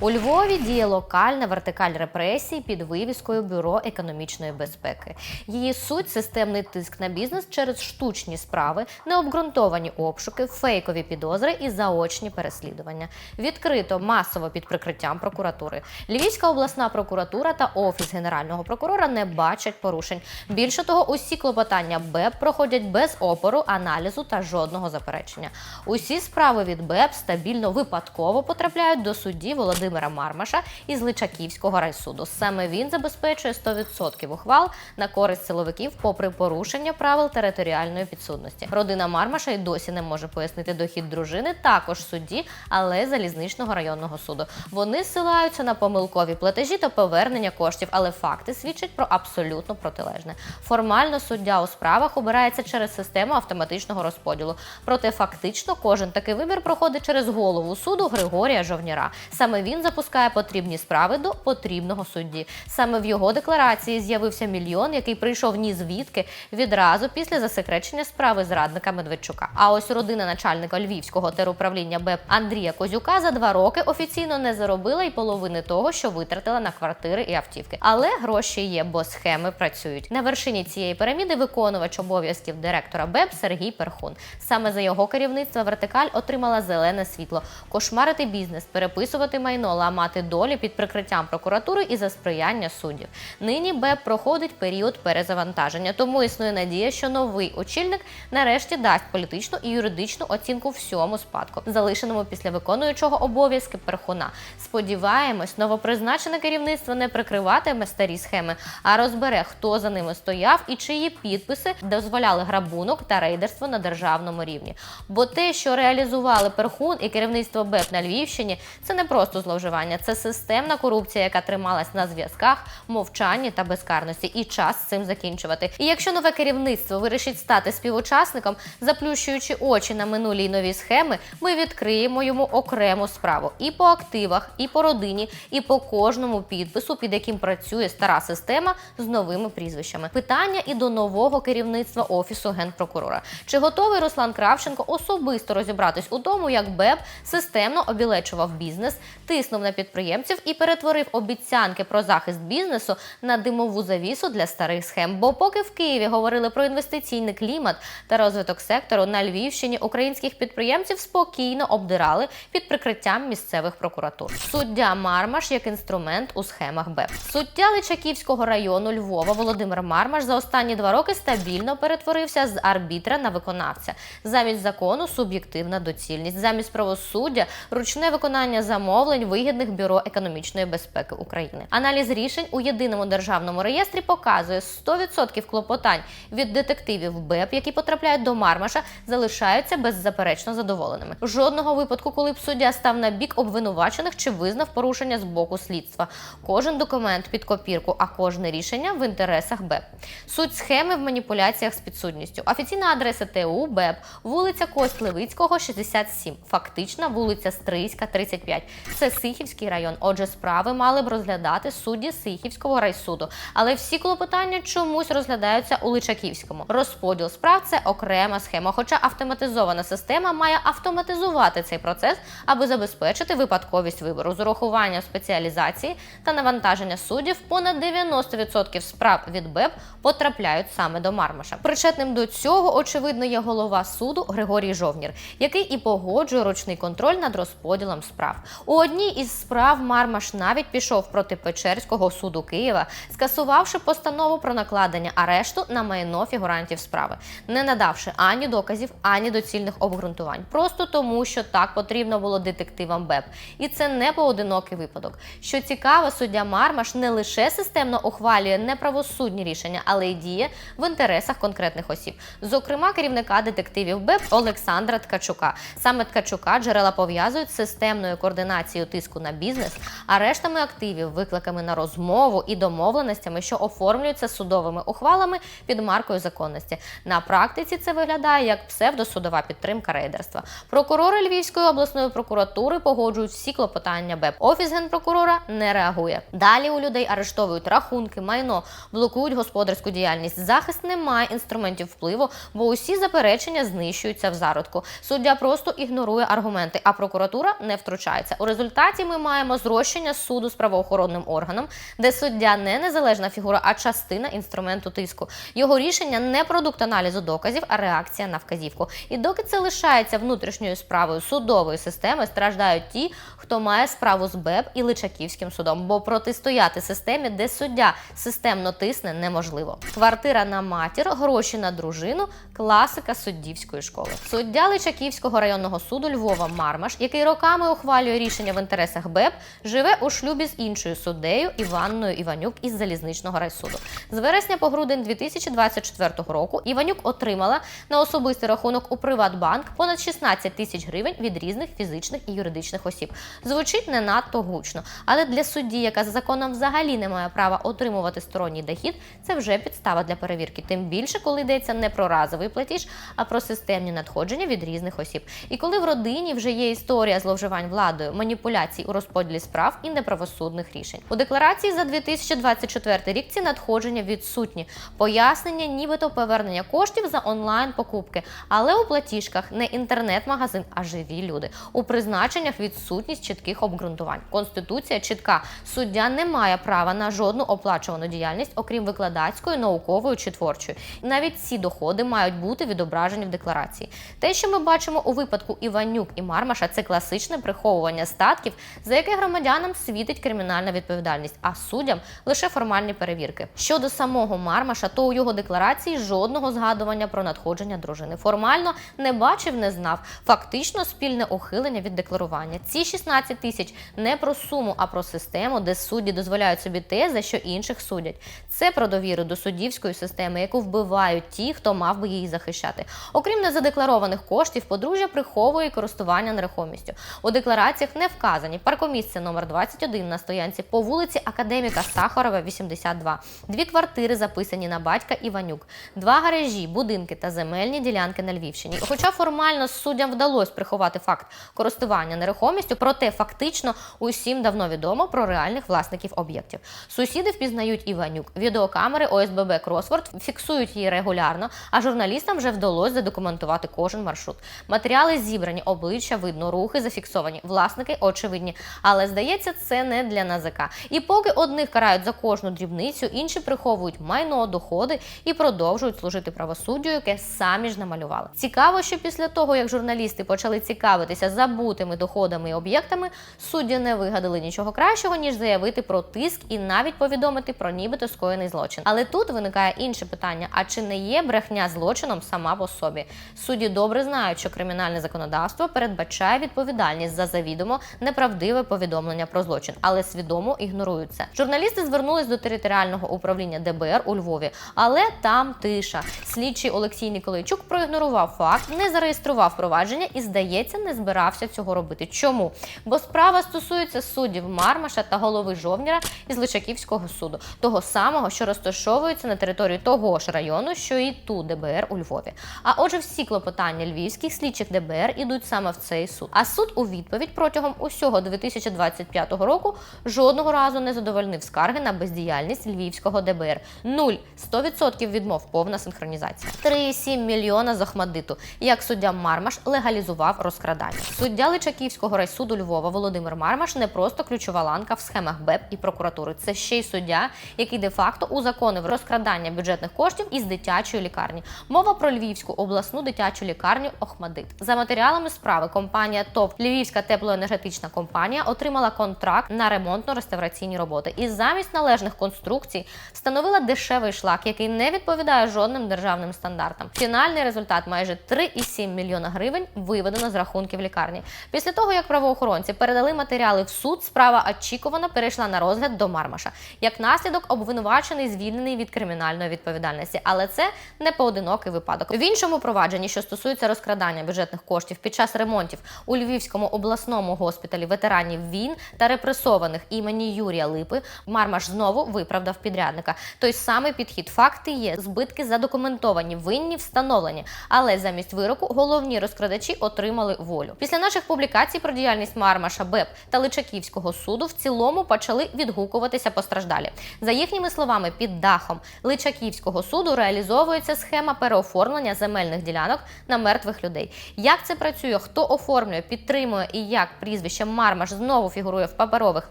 У Львові діє локальна вертикаль репресій під вивіскою Бюро економічної безпеки. Її суть системний тиск на бізнес через штучні справи, необґрунтовані обшуки, фейкові підозри і заочні переслідування. Відкрито масово під прикриттям прокуратури. Львівська обласна прокуратура та офіс генерального прокурора не бачать порушень. Більше того, усі клопотання БЕП проходять без опору, аналізу та жодного заперечення. Усі справи від БЕП стабільно випадково потрапляють до судді Володимира Мармаша із Личаківського райсуду. Саме він забезпечує 100% ухвал на користь силовиків, попри порушення правил територіальної підсудності. Родина Мармаша й досі не може пояснити дохід дружини, також судді, але залізничного районного суду. Вони ссилаються на помилкові платежі та повернення коштів, але факти свідчать про абсолютно протилежне. Формально суддя у справах обирається через систему автоматичного розподілу. Проте фактично кожен такий вибір проходить через голову суду Григорія Жовніра. Саме він запускає потрібні справи до потрібного судді. Саме в його декларації з'явився мільйон, який прийшов ні звідки відразу після засекречення справи зрадника Медведчука. А ось родина начальника львівського теруправління БЕП Андрія Козюка за два роки офіційно не заробила й половини того, що витратила на квартири і автівки. Але гроші є, бо схеми працюють. На вершині цієї піраміди виконувач обов'язків директора БЕП Сергій Перхун. Саме за його керівництва вертикаль отримала зелене світло, кошмарити бізнес, переписувати майно, ламати долі під прикриттям прокуратури і за сприяння суддів. Нині БЕП проходить період перезавантаження, тому існує надія, що новий очільник нарешті дасть політичну і юридичну оцінку всьому спадку, залишеному після виконуючого обов'язки перхуна. Сподіваємось, новопризначене керівництво не прикриватиме старі схеми, а розбере, хто за ними стояв і чиї підписи дозволяли грабунок та рейдерство на державному рівні. Бо те, що реалізували перхун і керівництво БЕП на Львівщині, це не просто зловживання, це системна корупція, яка трималась на зв'язках, мовчанні та безкарності. І час цим закінчувати. І якщо нове керівництво вирішить стати співучасником, заплющуючи очі на минулі й нові схеми, ми відкриємо йому окрему справу і по активах, і по родині, і по кожному підпису, під яким працює стара система з новими прізвищами. Питання і до нового керівництва офісу генпрокурора. Чи готовий Руслан Кравченко особисто розібратись у тому, як БЕП системно обілечував бізнес, тиснув на підприємців і перетворив обіцянки про захист бізнесу на димову завісу для старих схем? Бо поки в Києві говорили про інвестиційний клімат та розвиток сектору на Львівщині, українських підприємців спокійно обдирали під прикриттям місцевих прокуратур. Суддя Мармаш як інструмент у схемах БЕП. Суддя Личаківського району Львова Володимир Мармаш за останні два роки стабільно перетворився з арбітра на виконавця. Замість закону суб'єктивна доцільність, замість правосуддя ручне виконання замовлень вигідних бюро економічної безпеки України. Аналіз рішень у єдиному державному реєстрі показує 100% клопотань від детективів БЕП, які потрапляють до Мармаша, залишаються беззаперечно задоволеними. Жодного випадку, коли б суддя став на бік обвинувачених чи визнав порушення з боку слідства. Кожен документ під копірку, а кожне рішення в інтересах БЕП. Суть схеми в маніпуляціях з підсудністю. Офіційна адреса ТУ БЕП, вулиця Кость Левицького, 67. Фактична вулиця Стрийська, 35. Це Сихівський район. Отже, справи мали б розглядати судді Сихівського райсуду. Але всі клопотання чомусь розглядаються у Личаківському. Розподіл справ це окрема схема. Хоча автоматизована система має автоматизувати цей процес, аби забезпечити випадковість вибору з урахуванням спеціалізації та навантаження суддів. Понад 90% справ від БЕП потрапляють саме до Мармаша. Причетним до цього, очевидно, є голова суду Григорій Жовнір, який і погоджує ручний контроль над розподілом справ. У одній із справ Мармаш навіть пішов проти Печерського суду Києва, скасувавши постанову про накладення арешту на майно фігурантів справи, не надавши ані доказів, ані доцільних обґрунтувань, просто тому, що так потрібно було детективам БЕП. І це не поодинокий випадок. Що цікаво, суддя Мармаш не лише системно ухвалює неправосудні рішення, але й діє в інтересах конкретних осіб, зокрема керівника детективів БЕП Олександра Ткачука. Саме Ткачука джерела пов'язують з системною координацією тиску на бізнес, арештами активів, викликами на розмову і домовленостями, що оформлюються судовими ухвалами під маркою законності. На практиці це виглядає як псевдосудова підтримка рейдерства. Прокурори Львівської обласної прокуратури погоджують всі клопотання БЕП. Офіс генпрокурора не реагує. Далі у людей арештовують рахунки, майно, блокують господарську діяльність. Захист не має інструментів впливу, бо усі заперечення знищуються в зародку. Суддя просто ігнорує аргументи, а прокуратура не втручається. У результаті декларації ми маємо зрощення суду з правоохоронним органом, де суддя не незалежна фігура, а частина інструменту тиску. Його рішення не продукт аналізу доказів, а реакція на вказівку. І доки це лишається внутрішньою справою судової системи, страждають ті, хто має справу з БЕП і Личаківським судом, бо протистояти системі, де суддя системно тисне, неможливо. Квартира на матір, гроші на дружину, класика суддівської школи. Суддя Личаківського районного суду Львова Мармаш, який роками ухвалює рішення в інтересах БЕП, живе у шлюбі з іншою суддею Іванною Іванюк із залізничного райсуду. З вересня по грудень 2024 року Іванюк отримала на особистий рахунок у Приватбанк понад 16 тисяч гривень від різних фізичних і юридичних осіб. Звучить не надто гучно, але для судді, яка за законом взагалі не має права отримувати сторонній дохід, це вже підстава для перевірки. Тим більше, коли йдеться не про разовий платіж, а про системні надходження від різних осіб. І коли в родині вже є історія зловживань владою, маніпуляцій у розподілі справ і неправосудних рішень. У декларації за 2024 рік ці надходження відсутні. Пояснення, нібито повернення коштів за онлайн покупки, але у платіжках не інтернет-магазин, а живі люди. У призначеннях відсутність чітких обґрунтувань. Конституція чітка. Суддя не має права на жодну оплачувану діяльність, окрім викладацької, наукової чи творчої. Навіть ці доходи мають бути відображені в декларації. Те, що ми бачимо у випадку Іванюк і Мармаша, це класичне приховування статків, за яке громадянам світить кримінальна відповідальність, а суддям лише формальні перевірки. Щодо самого Мармаша, то у його декларації жодного згадування про надходження дружини. Формально не бачив, не знав. Фактично спільне ухилення від декларування. Ці 16 тисяч не про суму, а про систему, де судді дозволяють собі те, за що інших судять. Це про довіру до суддівської системи, яку вбивають ті, хто мав би її захищати. Окрім незадекларованих коштів, подружжя приховує користування нерухомістю. У деклараціях не вказані паркомісце номер 21 на стоянці по вулиці Академіка Сахарова, 82. Дві квартири записані на батька Іванюк, два гаражі, будинки та земельні ділянки на Львівщині. Хоча формально суддям вдалося приховати факт користування нерухомістю, проте фактично усім давно відомо про реальних власників об'єктів. Сусіди впізнають Іванюк. Відеокамери ОСББ Кросворд фіксують її регулярно, а журналістам вже вдалося задокументувати кожен маршрут. Матеріали зібрані, обличчя видно, рухи зафіксовані, власники очевидні. Але здається, це не для НАЗК. І поки одних карають за кожну дрібницю, інші приховують майно, доходи і продовжують служити правосуддю, яке самі ж намалювали. Цікаво, що після того, як журналісти почали цікавитися забутими доходами і об'єктами, судді не вигадали нічого кращого, ніж заявити про тиск і навіть повідомити про нібито скоєний злочин. Але тут виникає інше питання: а чи не є брехня злочином сама по собі? Судді добре знають, що кримінальне законодавство передбачає відповідальність за завідомо неправдиве повідомлення про злочин, але свідомо ігнорують це. Журналісти звернулись до територіального управління ДБР у Львові, але там тиша. Слідчий Олексій Ніколайчук проігнорував факт, не зареєстрував провадження і, здається, не збирався цього робити. Чому? Бо справа стосується суддів Мармаша та голови Жовніра із Личаківського суду, того самого, що розташовується на території того ж району, що і ту ДБР у Львові. А отже, всі клопотання львівських слідчих ДБР ідуть саме в цей суд. А суд у відповідь протягом усього 2025 року жодного разу не задовольнив скарги на бездіяльність львівського ДБР. Нуль 100% відмов, повна синхронізація. 3,7 мільйона з Охмадиту. Як суддя Мармаш легалізував розкрадання. Суддя Личаківського райсуду Львова Володимир Мармаш не просто ключова ланка в схемах БЕП і прокуратури. Це ще й суддя, який де-факто узаконив розкрадання бюджетних коштів із дитячої лікарні. Мова про Львівську обласну дитячу лікарню Охмадит. За матеріалами справи компанія ТОВ Львівська теплоенергетична компанія отримала контракт на ремонтно-реставраційні роботи і замість належних конструкцій встановила дешевий шлак, який не відповідає жодним державним стандартам. Фінальний результат майже 3,7 мільйона гривень виведено з рахунків лікарні. Після того, як правоохоронці передали матеріали в суд, справа очікувано перейшла на розгляд до Мармаша. Як наслідок, обвинувачений звільнений від кримінальної відповідальності, але це не поодинокий випадок. В іншому провадженні, що стосується розкрадання бюджетних коштів під час ремонтів у Львівському обласному госпіталі ветеранів війн та репресованих імені Юрія Липи, Мармаш знову виправдав підрядника. Той самий підхід. Факти є, збитки задокументовані, винні встановлені. Але замість вироку головні розкрадачі отримали волю. Після наших публікацій про діяльність Мармаша, БЕП та Личаківського суду в цілому почали відгукуватися постраждалі. За їхніми словами, під дахом Личаківського суду реалізовується схема переоформлення земельних ділянок на мертвих людей. Як це працює, хто оформлює, підтримує і як прізвище Мармаш знову фігурує в паперових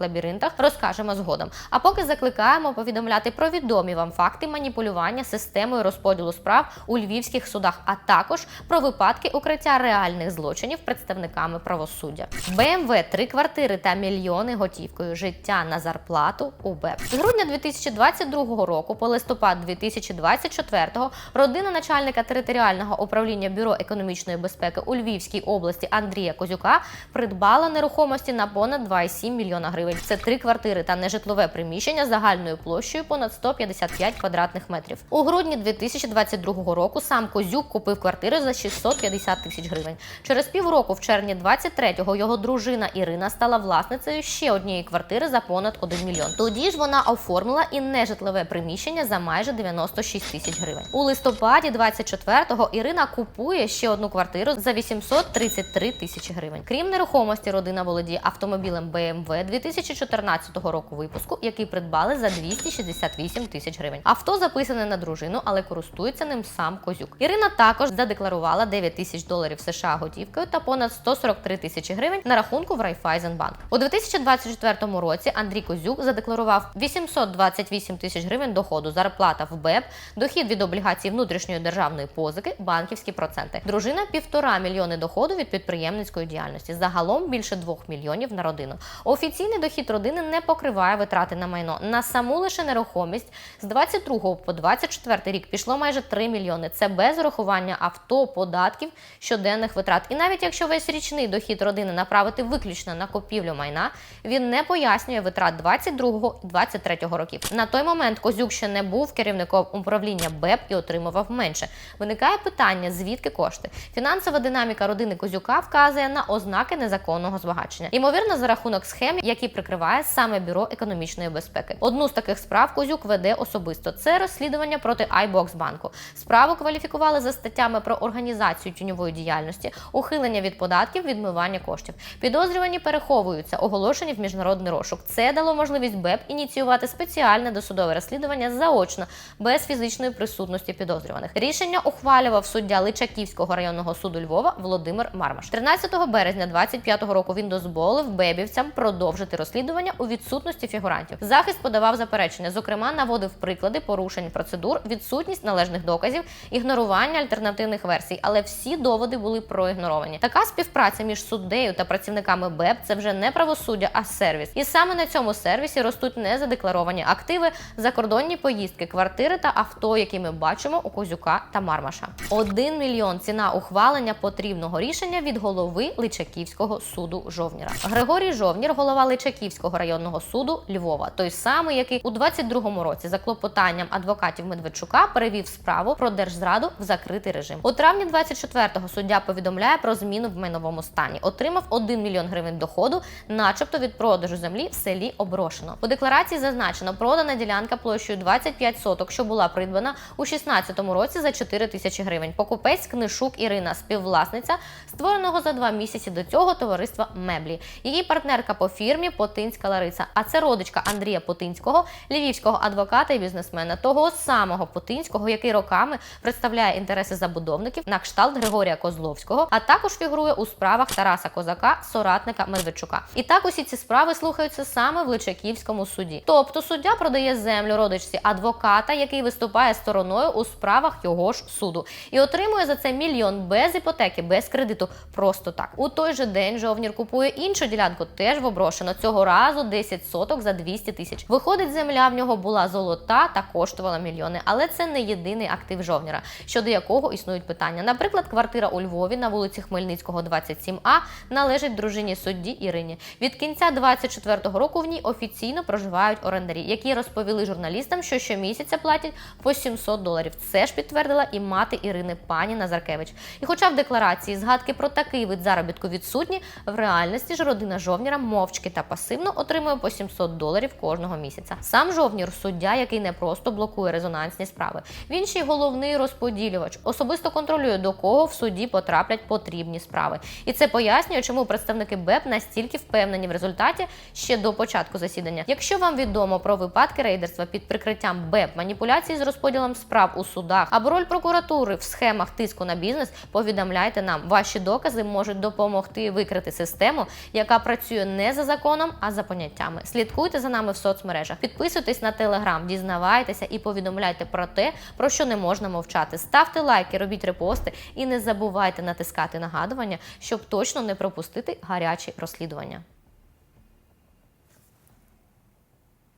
лабіринтах, розкажемо згодом. А поки закликаємо повідомляти про відомі вам факти маніпулювання системою розподілу справ у львівських судах, а також про випадки укриття реальних злочинів представниками правосуддя. БМВ, три квартири та мільйони готівкою. Життя на зарплату у БЕП. З грудня 2022 року по листопад 2024 родина начальника територіального управління бюро економічної безпеки у Львівській області Андрія Козюка придбала нерухомості на понад 2,7 мільйона гривень. Це три квартири та нежитлове приміщення загальною площею понад 155 квадратних метрів. У грудні 2022 року сам Козюк купив квартиру за 650 тисяч гривень. Через півроку, в червні 23-го, його дружина Ірина стала власницею ще однієї квартири за понад 1 мільйон. Тоді ж вона оформила і нежитлове приміщення за майже 96 тисяч гривень. У листопаді 24-го Ірина купує ще одну квартиру за 833 тисячі гривень. Крім нерухомості, родина володіє автомобілем BMW 2014 року випуску, який придбали за 268 тисяч гривень. Авто записане на дружину, але користується ним сам Козюк. Ірина також задекларувала 9 тисяч доларів США готівкою та понад 143 тисячі гривень на рахунку в Райфайзенбанк. У 2024 році Андрій Козюк задекларував 828 тисяч гривень доходу, зарплата в БЕП, дохід від облігацій внутрішньої державної позики, банківські проценти. Дружина півтора мільйони доходу від підприємницької діяльності. Загалом більше 2 мільйонів на родину. Офіційний дохід родини не покриває витрати на майно. На саму лише нерухомість з 22 по 24 рік пішло майже 3 мільйони. Це без урахування авто, податків, щоденних витрат. І навіть якщо весь річний дохід родини направити виключно на купівлю майна, він не пояснює витрат 22 і 23 років. На той момент Козюк ще не був керівником управління БЕП і отримував менше. Виникає питання, звідки кошти. Фінансова динаміка родини Козюка вказує на ознаки незаконного збагачення. Ймовірно, за рахунок схем, які прикриває саме бюро економічної безпеки. Одну з таких справ Козюк веде особисто. Це розслідування проти iBox банку. Справу кваліфікували за статтями про організацію тіньової діяльності, ухилення від податків, відмивання коштів. Підозрювані переховуються, оголошені в міжнародний розшук. Це дало можливість БЕП ініціювати спеціальне досудове розслідування заочно, без фізичної присутності підозрюваних. Рішення ухвалював суддя Личаківського районного суду Львова Володимир Мармаш. 13 березня 25-го року він дозволив бебівцям продовжити розслідування у відсутності фігурантів. Захист подавав заперечення, зокрема, наводив приклади порушень процедур, відсутність належних доказів, ігнорування альтернативних версій, але всі доводи були проігноровані. Така співпраця між суддею та працівниками БЕП це вже не правосуддя, а сервіс. І саме на цьому сервісі ростуть незадекларовані активи, закордонні поїздки, квартири та авто, які ми бачимо у Козюка та Мармаша. Один мільйон ціна ухвалення потрібного рішення від голови Личаківського суду Жовніра. Григорій Жовнір, голова Личаківського районного суду Львова, той самий, який у 22-му році за клопотанням адвокатів Медведчука перевів справу про держзраду в закритий режим. У травні 24-го суддя повідомляє про зміну в майновому стані. Отримав 1 мільйон гривень доходу, начебто від продажу землі в селі Оброшено. У декларації зазначено, продана ділянка площею 25 соток, що була придбана у 16-му році за 4 тисячі гривень. Покупець Книшук Ірина, співвласниця створеного за два місяці до цього товариства Меблі. Її партнерка по фірмі Потинська Лариса. А це родичка Андрія Потинського, львівського адвоката і бізнесмена, того самого Потинського, який роками представляє інтереси забудовників на кшталт Григорія Козловського, а також фігурує у справах Тараса Козака, соратника Медведчука. І так усі ці справи слухаються саме в Личаківському суді. Тобто суддя продає землю родичці адвоката, який виступає стороною у справах його ж суду, і отримує за це мільйон без іпотеки, без кредиту. Просто так. У той же день жовнір купує іншу ділянку, теж в. Цього разу 10 соток за 200 тисяч. Виходить, земля в нього була золота та коштувала мільйони. Але це не єдиний актив жовніра, щодо якого існують питання. Наприклад, квартира у Львові на вулиці Хмельницького, 27А належить дружині судді Ірині. Від кінця 24-го року в ній офіційно проживають орендарі, які розповіли журналістам, що щомісяця платять по 700 доларів. Це ж підтвердила і мати Ірини пані Назаркевич. І хоча в декларації згадки про такий вид заробітку відсутні, в реальності ж родина жовніра мовчки та пасивно отримує по 700 доларів кожного місяця. Сам жовнір суддя, який не просто блокує резонансні справи. Він ще й головний розподілювач, особисто контролює до кого в суді потраплять потрібні справи. І це пояснює, чому представники БЕП настільки впевнені в результаті ще до початку засідання. Якщо вам відомо про випадки рейдерства під прикриттям БЕП, маніпуляції з розподілом справ у судах або роль прокуратури в схемах тиску на бізнес, повідомляйте нам. Ваші докази можуть допомогти викрити систему, яка працює не за законом, а за поняттями. Слідкуйте за нами в соцмережах, підписуйтесь на телеграм, дізнавайтеся і повідомляйте про те, про що не можна мовчати. Ставте лайки, робіть репости і не забувайте натискати нагадування, щоб точно не пропустити гарячі розслідування.